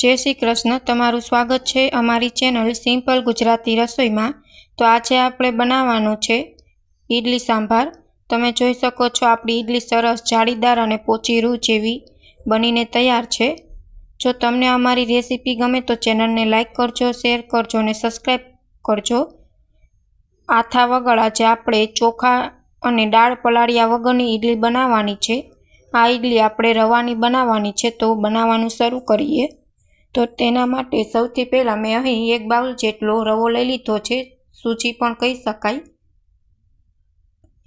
જય શ્રી કૃષ્ણ, તમારું સ્વાગત છે અમારી ચેનલ સિમ્પલ ગુજરાતી રસોઈમાં. તો આજે આપણે બનાવવાનું છે ઈડલી સાંભાર. તમે જોઈ શકો છો આપણી ઈડલી સરસ જાળીદાર અને પોચી રૂ જેવી બનીને તૈયાર છે. જો તમને અમારી રેસીપી ગમે તો ચેનલને લાઇક કરજો, શેર કરજો અને સબસ્ક્રાઈબ કરજો. આથા વગર આજે આપણે ચોખા અને દાળ પલાળ્યા વગરની ઈડલી બનાવવાની છે. આ ઈડલી આપણે રવાની બનાવવાની છે, તો બનાવવાનું શરૂ કરીએ. તો તેના માટે સૌથી પહેલાં મેં અહીં એક બાઉલ જેટલો રવો લઈ લીધો છે. સૂજી પણ કહી શકાય.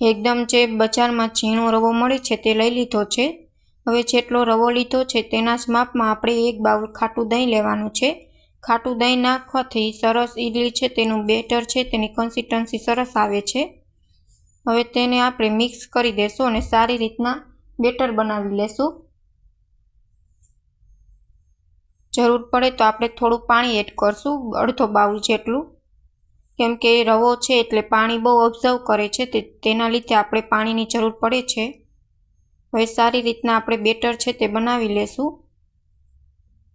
એકદમ જે બજારમાં ઝીણો રવો મળે છે તે લઈ લીધો છે. હવે જેટલો રવો લીધો છે તેના જ માપમાં આપણે એક બાઉલ ખાટું દહીં લેવાનું છે. ખાટું દહીં નાખવાથી સરસ ઈડલી છે તેનું બેટર છે, તેની કન્સિસ્ટન્સી સરસ આવે છે. હવે તેને આપણે મિક્સ કરી દેશું અને સારી રીતના બેટર બનાવી લેશું. જરૂર પડે તો આપણે થોડું પાણી એડ કરશું, અડધો બાઉલ જેટલું. કેમ કે રવો છે એટલે પાણી બહુ ઓબ્ઝર્વ કરે છે તે, તેના લીધે આપણે પાણીની જરૂર પડે છે. હવે સારી રીતના આપણે બેટર છે તે બનાવી લેશું.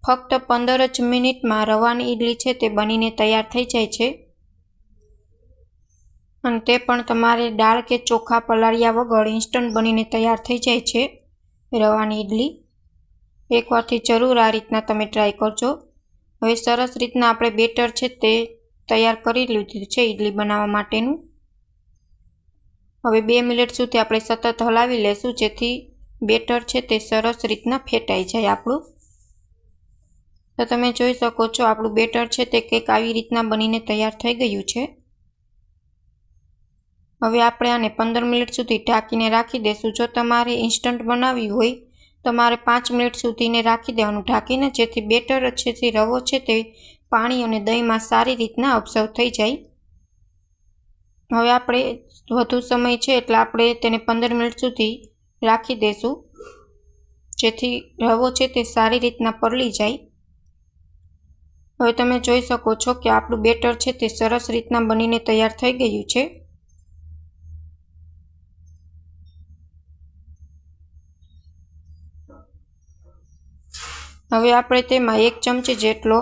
ફક્ત પંદર જ મિનિટમાં રવાની ઈડલી છે તે બનીને તૈયાર થઈ જાય છે. અને તે પણ તમારે દાળ કે ચોખા પલાળ્યા વગર ઇન્સ્ટન્ટ બનીને તૈયાર થઈ જાય છે, રવાની ઈડલી. એકવારથી જરૂર આ રીતના તમે ટ્રાય કરજો. હવે સરસ રીતના આપણે બેટર છે તે તૈયાર કરી લીધું છે ઈડલી બનાવવા માટેનું. હવે બે મિનિટ સુધી આપણે સતત હલાવી લેશું જેથી બેટર છે તે સરસ રીતના ફેટાઈ જાય આપણું. તો તમે જોઈ શકો છો આપણું બેટર છે તે કંઈક આવી રીતના બનીને તૈયાર થઈ ગયું છે. હવે આપણે આને પંદર મિનિટ સુધી ઢાંકીને રાખી દઈશું જો તમારે ઇન્સ્ટન્ટ બનાવવી હોય તમારે પાંચ મિનિટ સુધીને રાખી દેવાનું ઢાંકીને, જેથી બેટર જેથી રવો છે તે પાણી અને દહીંમાં સારી રીતના ઓબ્ઝર્વ થઈ જાય. હવે આપણે વધુ સમય છે એટલે આપણે તેને પંદર મિનિટ સુધી રાખી દઈશું જેથી રવો છે તે સારી રીતના પરલી જાય. હવે તમે જોઈ શકો છો કે આપણું બેટર છે તે સરસ રીતના બનીને તૈયાર થઈ ગયું છે. હવે આપણે તેમાં એક ચમચી જેટલો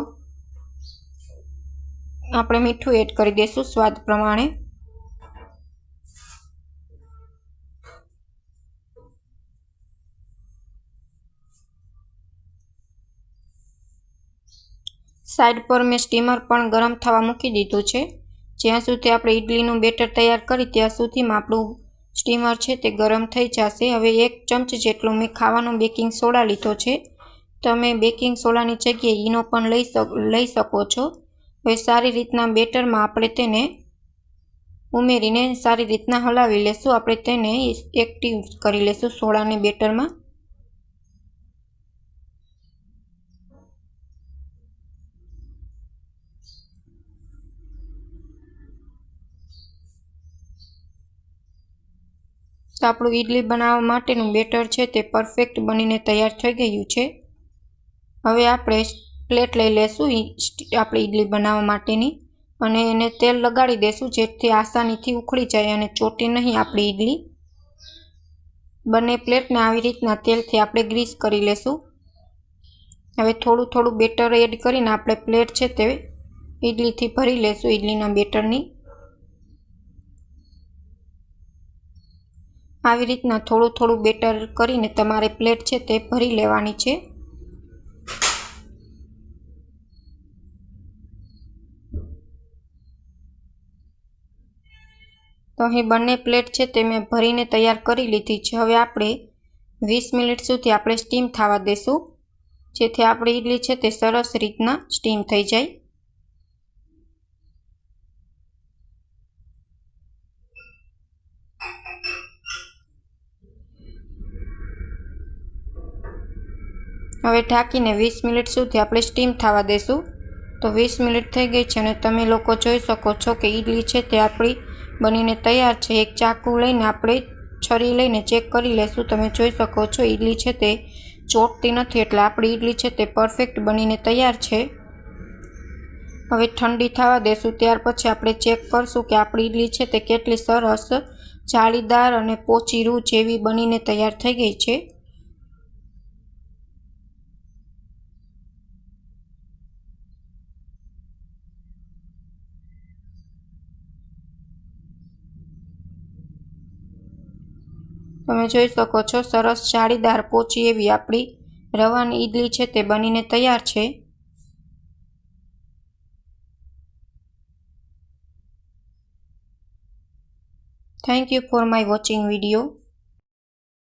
આપણે મીઠું એડ કરી દઈશું સ્વાદ પ્રમાણે. સાઈડ પર મેં સ્ટીમર પણ ગરમ થવા મૂકી દીધું છે. જ્યાં સુધી આપણે ઈડલીનું બેટર તૈયાર કરી ત્યાં સુધીમાં આપણું સ્ટીમર છે તે ગરમ થઈ જશે. હવે એક ચમચ જેટલું મેં ખાવાનો બેકિંગ સોડા લીધો છે. તમે બેકિંગ સોડાની જગ્યાએ ઈનો પણ લઈ લઈ શકો છો. હવે સારી રીતના બેટરમાં આપણે તેને ઉમેરીને સારી રીતના હલાવી લેશું. આપણે તેને એક્ટિવ કરી લેશું સોડાને બેટરમાં. તો આપણું ઈડલી બનાવવા માટેનું બેટર છે તે પરફેક્ટ બનીને તૈયાર થઈ ગયું છે. હવે આપણે પ્લેટ લઈ લેશું આપણે ઈડલી બનાવવા માટેની. અને એને તેલ લગાડી દેશું જેથી આસાનીથી ઉખડી જાય અને ચોટી નહીં આપણી ઈડલી. બંને પ્લેટને આવી રીતના તેલથી આપણે ગ્રીસ કરી લેશું. હવે થોડું થોડું બેટર એડ કરીને આપણે પ્લેટ છે તે ઈડલીથી ભરી લેશું ઈડલીના બેટરની. આવી રીતના થોડું થોડું બેટર કરીને તમારે પ્લેટ છે તે ભરી લેવાની છે. તો અહીં બંને પ્લેટ છે તે મેં ભરીને તૈયાર કરી લીધી છે. હવે આપણે વીસ મિનિટ સુધી આપણે સ્ટીમ થવા દેશું. જેથી આપણી ઈડલી છે તે સરસ રીતના સ્ટીમ થઈ જાય. હવે ઢાંકીને વીસ મિનિટ સુધી આપણે સ્ટીમ થવા દેશું. તો વીસ મિનિટ થઈ ગઈ છે અને તમે લોકો જોઈ શકો છો કે ઈડલી છે તે આપણી બનીને તૈયાર છે. એક ચાકુ લઈને આપણે છરી લઈને ચેક કરી લેશું. તમે જોઈ શકો છો, ઈડલી છે તે ચોટતી નથી, એટલે આપણી ઈડલી છે તે પરફેક્ટ બનીને તૈયાર છે. હવે ઠંડી થવા દેશું. ત્યાર પછી આપણે ચેક કરશું કે આપણી ઈડલી છે તે કેટલી સરસ, જાળીદાર અને પોચી રૂ જેવી બનીને તૈયાર થઈ ગઈ છે. તમે જોઈ શકો છો, સરસ જાળીદાર પોચી એવી આપણી રવાની ઈડલી છે, તે બનીને તૈયાર છે. Thank you for my watching video